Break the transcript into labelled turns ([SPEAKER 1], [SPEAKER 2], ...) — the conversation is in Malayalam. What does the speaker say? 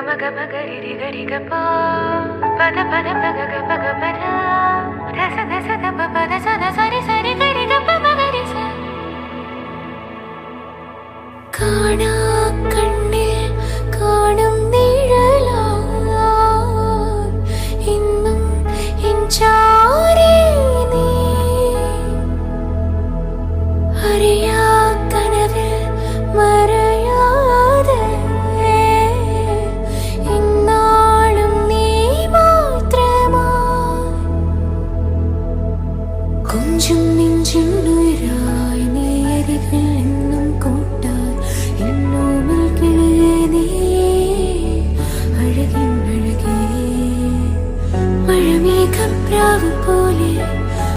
[SPEAKER 1] म गम गि गी ग നെഞ്ചും നെഞ്ചിനുയരായി നീ അരികിൽ എന്നും കൂട്ടായി എന്നോമിൽ കിഴേ അഴകിൻ അഴകേ. മഴമേഘം പ്രാവ് പോലെ